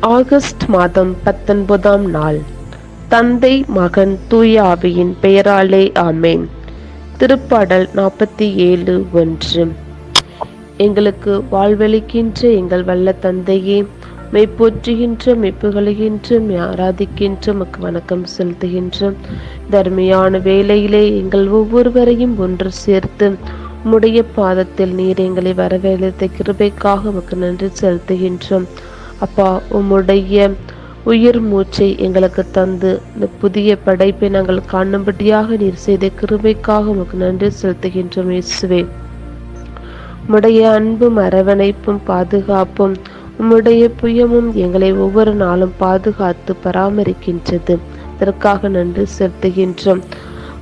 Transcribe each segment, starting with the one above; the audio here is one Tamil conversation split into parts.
ஆகஸ்ட் மாதம் பத்தொன்பதாம் நாள். தந்தை மகன் தூய ஆவியின் பெயராலே ஆமேன். திருப்பாடல் நாற்பத்தி ஏழு ஒன்று. எங்களுக்கு வாழ்வளிக்கின்ற எங்கள் வல்ல தந்தையே மெய்ப்போற்றுகின்ற மெய்ப்புகழுகின்ற ஆராதிக்கின்ற மக்கு வணக்கம் செலுத்துகின்ற தர்மையான வேலையிலே எங்கள் ஒவ்வொருவரையும் ஒன்று சேர்த்து உம்முடைய பாதத்தில் நீர் எங்களை வரவேற்ற கிருபைக்காக உமக்கு நன்றி செலுத்துகின்றோம். அப்பா உம்முடைய உயிர் மூச்சை எங்களுக்கு தந்து இந்த புதிய படைப்பை நாங்கள் காணும்படியாக நீர் செய்த கிருபைக்காக உமக்கு நன்றி செலுத்துகின்றோம் இயேசுவே. உம்முடைய அன்பும் அரவணைப்பும் பாதுகாப்பும் உம்முடைய புயமும் எங்களை ஒவ்வொரு நாளும் பாதுகாத்து பராமரிக்கின்றது. அதற்காக நன்றி செலுத்துகின்றோம்.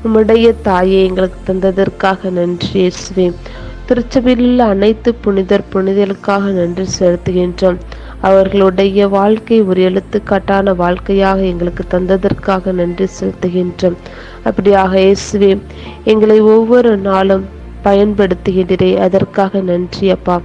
உம்முடைய தாயை எங்களுக்கு தந்ததற்காக நன்றி இயேசுவே. திருச்சபையில் உள்ள அனைத்து புனிதர் புனிதர்களுக்காக நன்றி செலுத்துகின்றோம். அவர்களுடைய வாழ்க்கை ஒரு எழுத்துக்காட்டான வாழ்க்கையாக எங்களுக்கு தந்ததற்காக நன்றி செலுத்துகின்றோம். அப்படியாக இயேசுவே எங்களை ஒவ்வொரு நாளும் பயன்படுத்துகின்றே அதற்காக நன்றி அப்பா.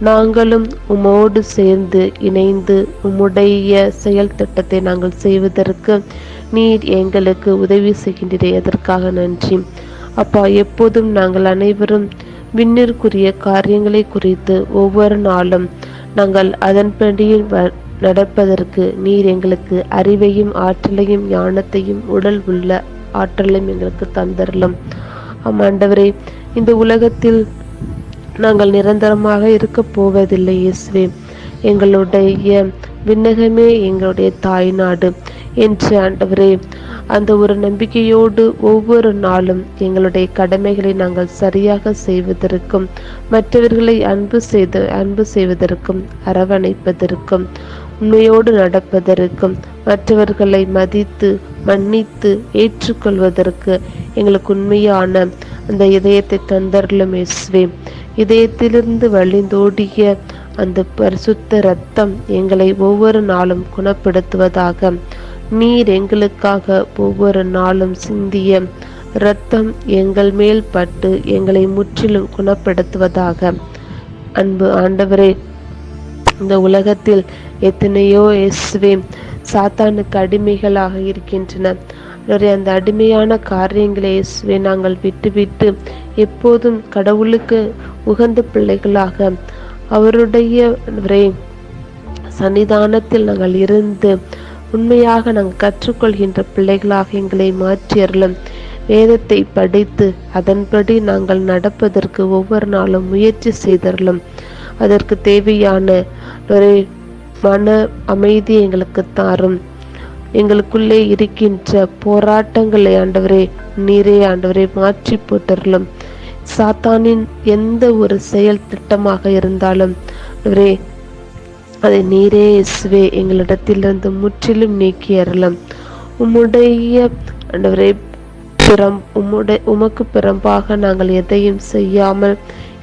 நாங்களும் உமோடு சேர்ந்து இணைந்து உம்முடைய செயல் திட்டத்தை நாங்கள் செய்வதற்கு நீர் எங்களுக்கு உதவி செய்கின்றே அதற்காக நன்றி. அப்பா எப்போதும் நாங்கள் அனைவரும் விண்ணிற்குரிய காரியங்களை குறித்து ஒவ்வொரு நாளும் நாங்கள் அதன்படியில் நடப்பதற்கு நீர் எங்களுக்கு அறிவையும் ஆற்றலையும் ஞானத்தையும் உடல் உள்ள ஆற்றலையும் எங்களுக்கு தந்தரலும். ஆமாண்டவரே இந்த உலகத்தில் நாங்கள் நிரந்தரமாக இருக்க போவதில்லை இயேசுவே. எங்களுடைய விண்ணகமே எங்களுடைய தாய் நாடு. என்று ஆண்டவரே அந்த ஒரு நம்பிக்கையோடு ஒவ்வொரு நாளும் எங்களுடைய கடமைகளை நாங்கள் சரியாக செய்வதற்கும் மற்றவர்களை அன்பு செய்து அன்பு செய்வதற்கும் அரவணைப்பதற்கும் உண்மையோடு நடப்பதற்கும் மற்றவர்களை மதித்து மன்னித்து ஏற்றுக்கொள்வதற்கு எங்களுக்கு உண்மையான அந்த இதயத்தை தந்தரலும் இயேசுவே. இதயத்திலிருந்து வழிந்தோடிய அந்த பரிசுத்த ரத்தம் எங்களை ஒவ்வொரு நாளும் குணப்படுத்துவதாக நீர் எங்களுக்காக ஒவ்வொரு நாளும் சிந்திய இரத்தம் எங்கள் மேல் பட்டு எங்களை முற்றிலும் குணப்படுத்துவதாக. அன்பு ஆண்டவரே இந்த உலகத்தில் எத்தனையோ இயேசுவே சாத்தானுக்கு அடிமைகளாக இருக்கின்றன. அந்த அடிமையான காரியங்களை இயேசுவே நாங்கள் விட்டுவிட்டு எப்போதும் கடவுளுக்கு உகந்த பிள்ளைகளாக அவருடைய சன்னிதானத்தில் நாங்கள் இருந்து உண்மையாக நாங்கள் கற்றுக்கொள்கின்ற பிள்ளைகளாக எங்களை மாற்றியறலும் வேதத்தை படித்து அதன்படி நாங்கள் நடப்பதற்கு ஒவ்வொரு நாளும் முயற்சி செய்தரலும் அதற்கு தேவையான ஒரு மன அமைதி எங்களுக்கு தாரும். எங்களுக்குள்ளே இருக்கின்ற போராட்டங்களை ஆண்டவரே நீரே ஆண்டவரை மாற்றி போட்டரலும் சாத்தானின் எந்த ஒரு செயல் திட்டமாக இருந்தாலும் ஒரே அதை நீரே இயேசுவே எங்களிடத்திலிருந்து முற்றிலும் நீக்கி அறலாம் உம்முடைய ஆண்டவரை பிறம் உம்முடைய உமக்கு பிறம்பாக நாங்கள் எதையும் செய்யாமல்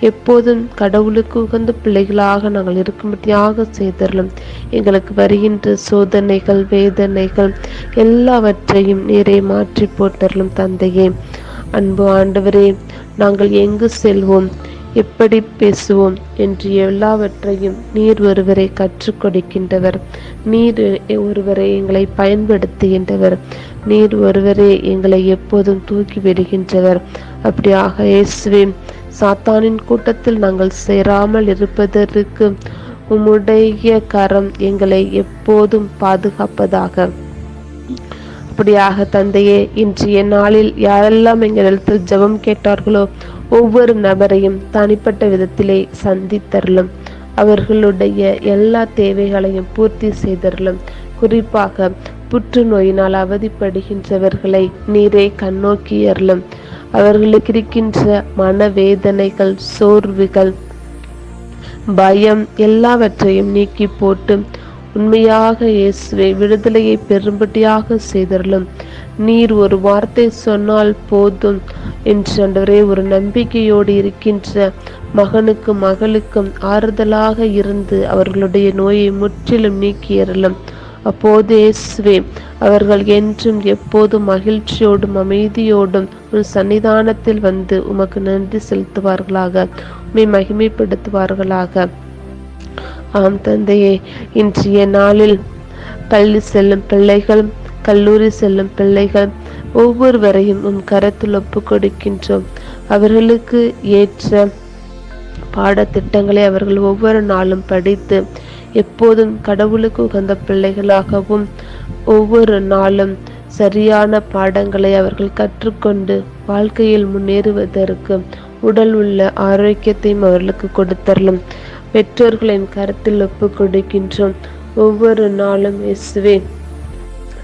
எப்போதும் கடவுளுக்கு உகந்த பிள்ளைகளாக நாங்கள் இருக்கும்படியாக செய்தரலும் எங்களுக்கு வருகின்ற சோதனைகள் வேதனைகள் எல்லாவற்றையும் நீரை மாற்றி போட்டரலும் தந்தையே. அன்பு ஆண்டவரே நாங்கள் எங்கு செல்வோம்? எப்படி பேசுவோம் என்று எல்லாவற்றையும் நீர் ஒருவரை கற்றுக் கொடுக்கின்றவர். நீர் ஒருவரை எங்களை பயன்படுத்துகின்றவர். நீர் ஒருவரே எங்களை எப்போதும் தூக்கி விடுகின்றவர். அப்படியாக இயேசுவே சாத்தானின் கூட்டத்தில் நாங்கள் சேராமல் இருப்பதற்கு உம்முடைய கரம் எங்களை எப்போதும் பாதுகாப்பதாக. அப்படியாக தந்தையே இன்றைய நாளில் யாரெல்லாம் எங்களிடத்தில் ஜெபம் கேட்டார்களோ ஒவ்வொரு நபரையும் தனிப்பட்ட விதத்திலே சந்தித்தரலும் அவர்களுடைய எல்லா தேவைகளையும் பூர்த்தி செய்தரலும் குறிப்பாக புற்றுநோயினால் அவதிப்படுகின்றவர்களை நீரே கண்ணோக்கியறலும் அவர்களுக்கு இருக்கின்ற மனவேதனைகள் சோர்வுகள் பயம் எல்லாவற்றையும் நீக்கி போட்டு உண்மையாக இயேசுவை விடுதலையை பெரும்படியாக செய்தரலும் நீர் ஒரு வார்த்தை சொன்னால் போதும் என்று ஒரு நம்பிக்கையோடு இருக்கின்ற மகனுக்கும் மகளுக்கும் ஆறுதலாக இருந்து அவர்களுடைய நோயை முற்றிலும் நீக்கியறலும் அப்போது இயேசுவே அவர்கள் என்றும் எப்போதும் மகிழ்ச்சியோடும் அமைதியோடும் உன் சன்னிதானத்தில் வந்து உமக்கு நன்றி செலுத்துவார்களாக உண்மை மகிமைப்படுத்துவார்களாக. ஆம் தந்தையே இன்றைய நாளில் பள்ளி செல்லும் பிள்ளைகள் கல்லூரி செல்லும் பிள்ளைகள் ஒவ்வொருவரையும் உன் கரத்தில் ஒப்பு கொடுக்கின்றோம். அவர்களுக்கு ஏற்ற பாடத்திட்டங்களை அவர்கள் ஒவ்வொரு நாளும் படித்து எப்போதும் கடவுளுக்கு உகந்த பிள்ளைகளாகவும் ஒவ்வொரு நாளும் சரியான பாடங்களை அவர்கள் கற்றுக்கொண்டு வாழ்க்கையில் முன்னேறுவதற்கு உடல் உள்ள ஆரோக்கியத்தையும் அவர்களுக்கு கொடுத்தரலும். பெற்றோர்களின் கருத்தில் ஒப்பு கொடுக்கின்றோம். ஒவ்வொரு நாளும் இயேசுவே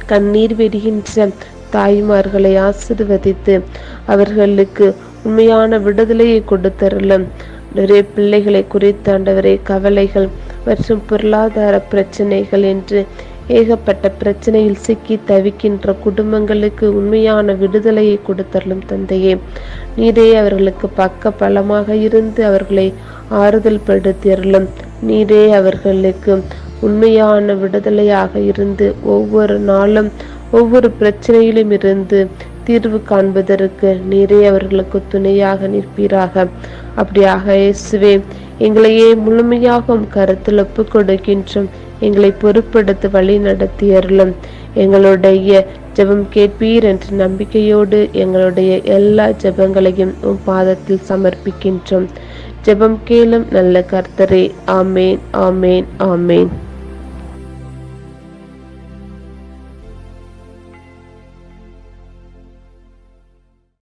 கண்ணீர் வெடிகின்ற தாய்மார்களை ஆசிர்வதித்து அவர்களுக்கு உண்மையான விடுதலையை கொடுத்தரலும் நிறைய பிள்ளைகளை குறித்த ஆண்டவரே கவலைகள் மற்றும் பொருளாதார பிரச்சனைகள் என்று ஏகப்பட்ட பிரச்சனையில் சிக்கி தவிக்கின்ற குடும்பங்களுக்கு உண்மையான விடுதலையை கொடுத்தருளும் தந்தையே. நீரே அவர்களுக்கு பக்க பலமாக இருந்து அவர்களை ஆறுதல் படுத்தியருளும் நீரே அவர்களுக்கு உண்மையான விடுதலையாக இருந்து ஒவ்வொரு நாளும் ஒவ்வொரு பிரச்சனையிலும் இருந்து தீர்வு காண்பதற்கு நீரே அவர்களுக்கு துணையாக நிற்பீராக. அப்படியாக இயேசுவே எங்களையே முழுமையாகவும் கருத்தில் ஒப்பு கொடுக்கின்றோம் எங்களை பொறுப்படுத்த வழி நடத்தியருளும். எங்களுடைய ஜெபம் கேட்பீர் என்ற நம்பிக்கையோடு எங்களுடைய எல்லா ஜெபங்களையும் உம் பாதத்தில் சமர்ப்பிக்கின்றோம். ஜெபம் கேளும் நல்ல கர்த்தரே ஆமேன் ஆமேன் ஆமேன்.